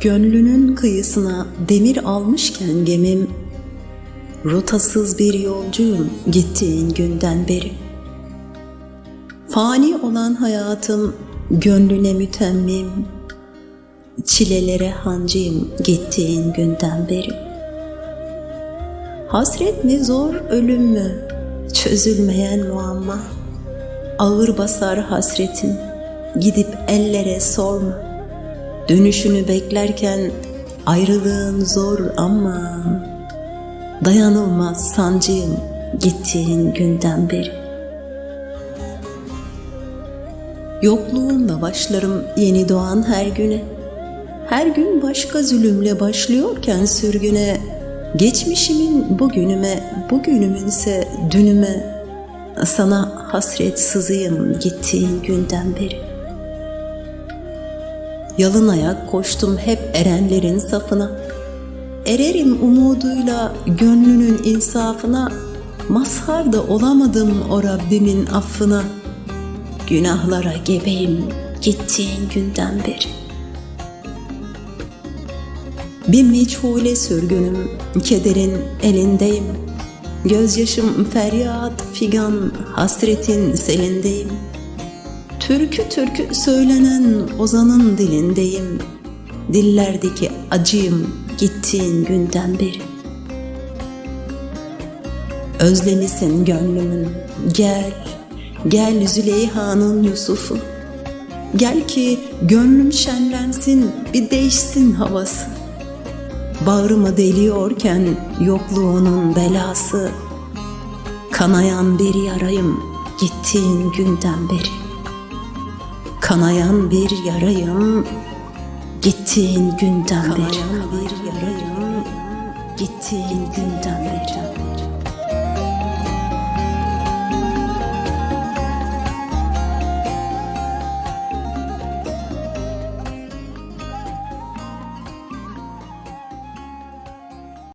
Gönlünün kıyısına demir almışken gemim, rotasız bir yolcuyum gittiğin günden beri. Fani olan hayatım gönlüne mütemmim, çilelere hancıyım gittiğin günden beri. Hasret mi zor ölüm mü çözülmeyen muamma, ağır basar hasretin gidip ellere sorma.'' Dönüşünü beklerken ayrılığın zor ama dayanılmaz sancıyım gittiğin günden beri. Yokluğunla başlarım yeni doğan her güne. Her gün başka zulümle başlıyorken sürgüne, geçmişimin bugünüme, bugünümünse dünüme, sana hasret sızıyım gittiğin günden beri. Yalın ayak koştum hep erenlerin safına. Ererim umuduyla gönlünün insafına. Mazhar da olamadım o Rabbimin affına. Günahlara gebeyim gittiğin günden beri. Bir meçhule sürgünüm, kederin elindeyim. Gözyaşım feryat, figan, hasretin selindeyim.'' Türkü türkü söylenen ozanın dilindeyim. Dillerdeki acıyım gittiğin günden beri. Özlemişsin gönlümün, gel, gel Züleyha'nın Yusuf'u. Gel ki gönlüm şenlensin, bir değişsin havası. Bağrıma deliyorken yokluğunun belası. Kanayan bir yarayım gittiğin günden beri kanayan bir yarayım gittiğin günden beri. Kanayan bir yarayım gittiğin günden beri.